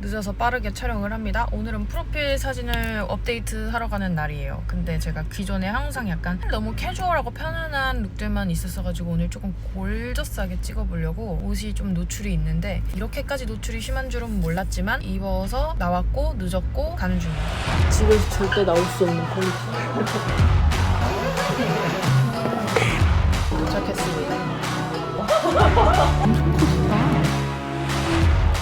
늦어서 빠르게 촬영을 합니다. 오늘은 프로필 사진을 업데이트 하러 가는 날이에요. 근데 제가 기존에 항상 약간 너무 캐주얼하고 편안한 룩들만 있었어가지고 오늘 조금 골저스하게 찍어보려고 옷이 좀 노출이 있는데 이렇게까지 노출이 심한 줄은 몰랐지만 입어서 나왔고 늦었고 가는 중입니다. 집에서 절대 나올 수 없는 퀄리티. 도착했습니다.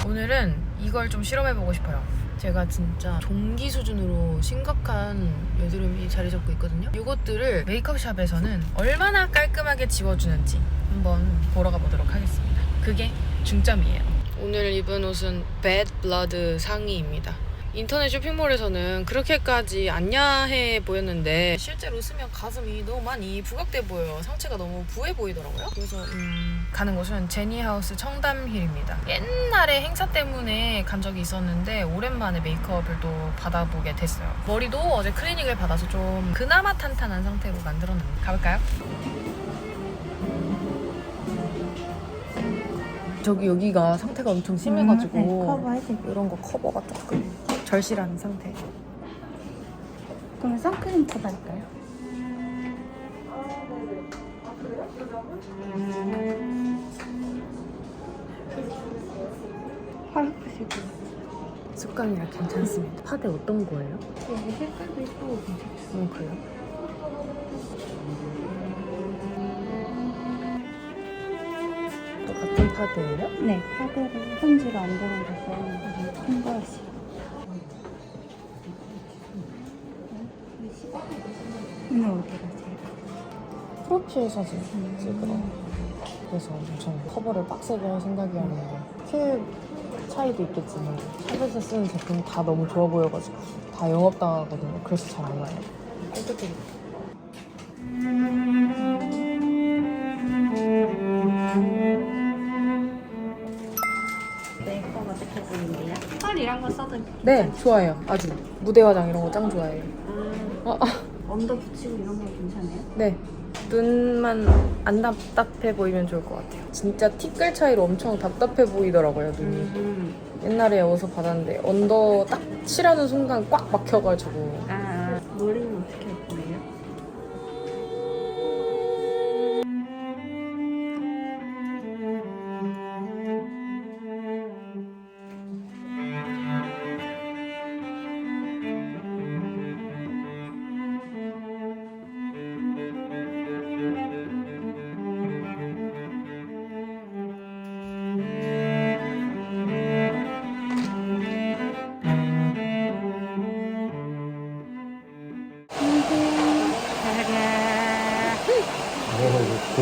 오늘은 이걸 좀 실험해보고 싶어요. 제가 진짜 종기 수준으로 심각한 여드름이 자리 잡고 있거든요. 이것들을 메이크업샵에서는 얼마나 깔끔하게 지워주는지 한번 보러 가보도록 하겠습니다. 그게 중점이에요. 오늘 입은 옷은 Bad Blood 상의입니다. 인터넷 쇼핑몰에서는 그렇게까지 안 야해 보였는데 실제로 쓰면 가슴이 너무 많이 부각돼 보여요. 상체가 너무 부해 보이더라고요. 그래서 음, 가는 곳은 제니하우스 청담힐입니다. 옛날에 행사 때문에 간 적이 있었는데 오랜만에 메이크업을 또 받아보게 됐어요. 머리도 어제 클리닉을 받아서 좀 그나마 탄탄한 상태로 만들었는데 가볼까요? 저기 여기가 상태가 엄청 심해가지고 음, 네. 이런 거 커버가 조금 절실한 상태. 그러면 선크림 커버할까요? 화이트색으로 습관이라 괜찮습니다. 파데 어떤 거예요? 여기 색깔도 예쁘고 괜찮아요 음, 그래요? 또 같은 파데예요? 네 파데를 손질을 안 들어가서 큰 거였어요 오늘 어디 가세요? 프로필 사진 찍으러. 그래서 엄청 커버를 빡세게 할 생각이었는데 킬 차이도 있겠지만 샵에서 쓰는 제품 다 너무 좋아 보여가지고 다 영업당하거든요. 그래서 잘안 나요. 어떻게 메이크업 어떻게 보이는데요? 펄 이런 거 써도 네, 좋아해요. 아주 무대 화장 이런 거 짱 좋아해요. 어, 아, 언더 붙이고 이런 거 괜찮아요? 네. 눈만 안 답답해 보이면 좋을 것 같아요. 진짜 티끌 차이로 엄청 답답해 보이더라고요, 눈이. 음. 옛날에 어디서 받았는데 언더 딱 칠하는 순간 꽉 막혀가지고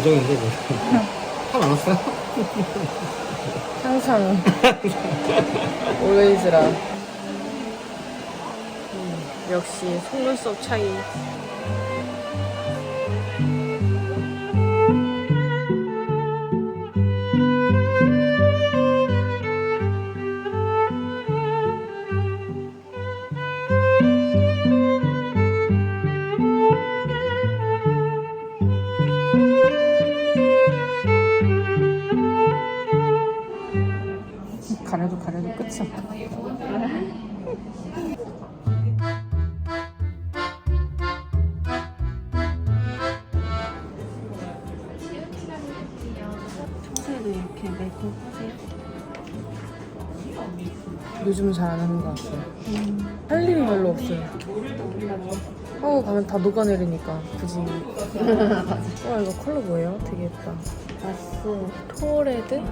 고정인데 뭐. 화안 왔어요? 항상 always라 음, 역시 속눈썹 차이 평소에도 이렇게 메이크업 하세요? 요즘은 잘 안 하는 것 같아요. 할 일이 별로 없어요. 하고 가면 다 녹아내리니까 굳이. 와 이거 컬러 뭐예요? 되게 예쁘다. 마스 토레드?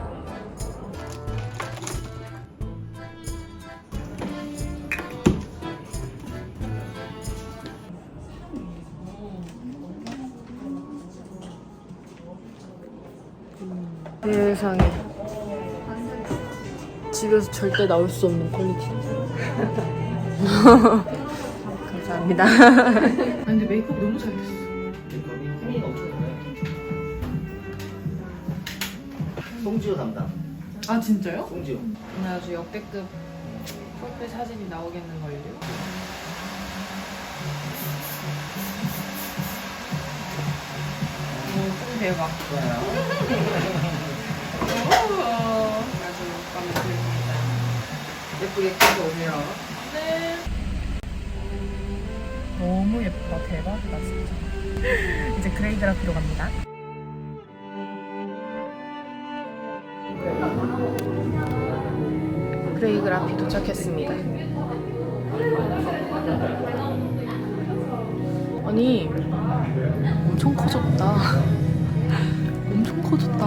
세상에 집에서 절대 나올 수 없는 퀄리티 감사합니다 아니 근데 메이크업 너무 잘했어 송지효 담당. 아 진짜요? 송지효. 오늘 아주 역대급 프로필 사진이 나오겠는걸요? 오, 좀 대박. 좋아요. 오, 아주 마음에 듭니다. 예쁘게 찍어 오세요. 너무 예쁘다. 대박이다, 진짜. 이제 그레이 그라피로 갑니다. 그레이 그라피 도착했습니다. 아니, 엄청 커졌다. 엄청 커졌다.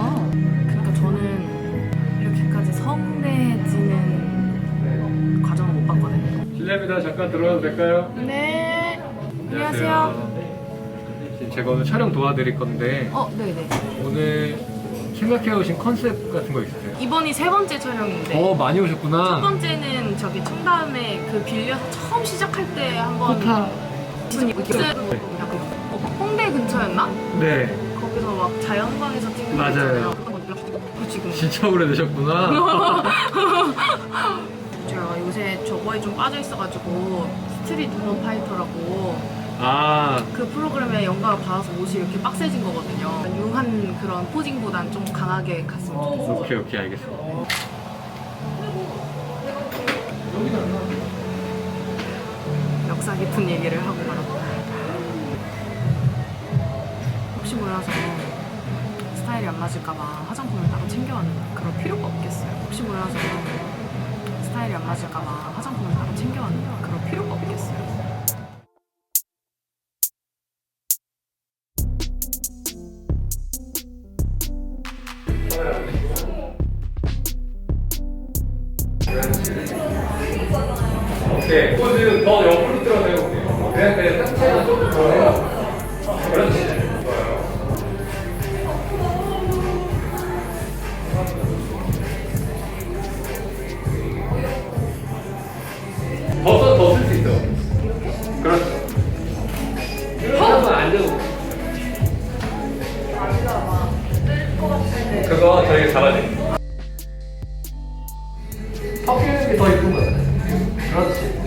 저는 이렇게까지 성대해지는 과정을 못 봤거든요. 실례입니다. 잠깐 들어가도 될까요? 네. 안녕하세요. 지금 제가 오늘 촬영 도와드릴 건데 어, 네네. 오늘 생각해 오신 컨셉 같은 거 있으세요? 이번이 세 번째 촬영인데 어 많이 첫 오셨구나. 번째는 저기 청담에 그 빌려서 처음 시작할 때 한번 무슨 어, 홍대 근처였나? 네, 거기서 막 자연광에서 찍는 거 맞아요. 있잖아요. 그거 그 지금 진짜 오래되셨구나. 제가 요새 저거에 좀 빠져 있어가지고 스트리트 우먼 파이터라고 아 그 프로그램에 영감을 받아서 옷이 이렇게 빡세진 거거든요. 유한 그런 포징보단 좀 강하게 갔으면 좋겠어요. 오케이 오케이 알겠습니다. 역사 깊은 얘기를 하고 말았다. 혹시 몰라서 스타일이 안 맞을까봐 화장품을 따로 챙겨왔는데 그럴 필요가 없겠어요. 혹시 몰라서 스타일이 안 맞을까봐 화장품을 따로 챙겨 그거 저희 잡아드릴게요. 섞이는 게더 이쁜 거. 그렇지.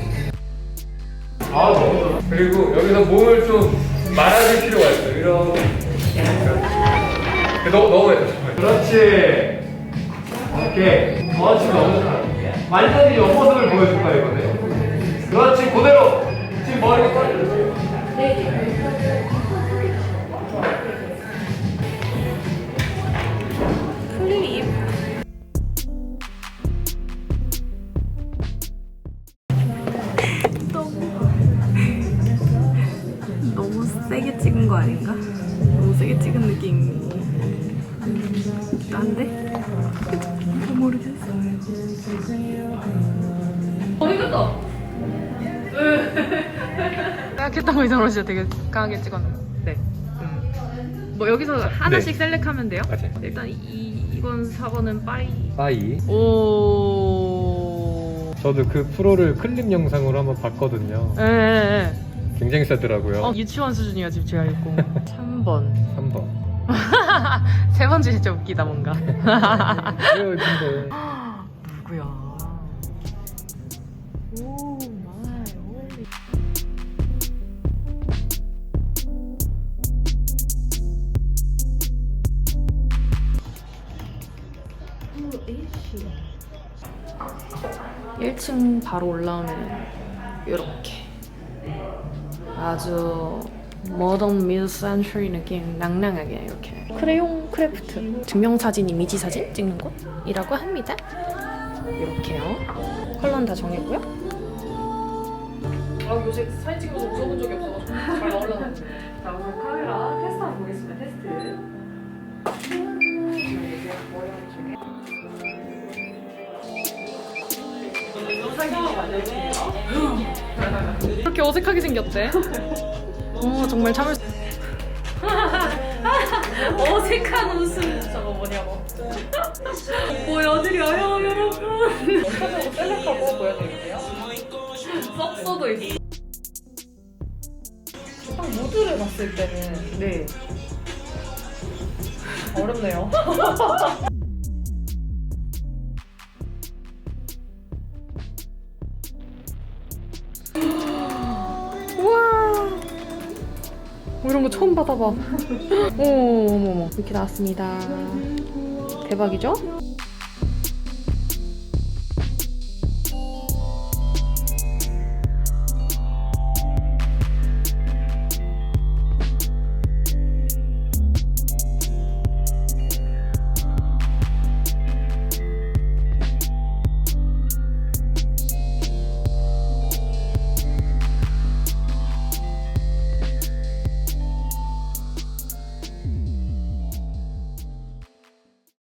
아, 너무 좋아. 그리고 여기서 몸을 좀 말아줄 필요가 있어요. 이렇게. 너무, 너무 했다. 그렇지. 오케이. 어, 지금 너무 좋아. 완전히 옆모습을 보여줄 거야, 이번에. 세게 찍은 거 아닌가? 너무 세게 찍은 느낌이 난데? 모르겠어요. 어이겼다. 생각했던 이상으로 진짜 되게 강하게 찍었는데. 음. 뭐 여기서 하나씩 셀렉하면 돼요? 맞아요. 일단 이 이번 4번은 빠이. 빠이. 오. 저도 그 프로를 클립 영상으로 한번 봤거든요. 예, 예, 예. 굉장히 세더라고요. 어, 유치원 수준이야 지금 제가 읽고 3번 3번. 세 번째 진짜 웃기다 뭔가 그래요, 근데. 누구야 오 마이 홀리 일 1층 바로 올라오면 이렇게 아주 모던 미드 센츄리 느낌 낭낭하게 이렇게. 크레용 크래프트. 증명사진 이미지 사진 찍는 곳이라고 합니다. 이렇게요. 컬러는 다 정했고요. 아 요새 사진 찍으면서 웃어본 적이 없어가지고 잘 나오려나 자 오늘 카메라 테스트 한번 보겠습니다. 테스트 이렇게 어색하게 생겼대. 어 정말 참을 수 어색한 웃음. 저거 뭐냐고. 보여드려요 여러분. 영상으로 셀렉하고 보여드릴게요 썩소도 있어. 딱 무드를 봤을 때는 네. 어렵네요 이런 거 처음 받아봐. 오 어머머. 이렇게 나왔습니다. 대박이죠?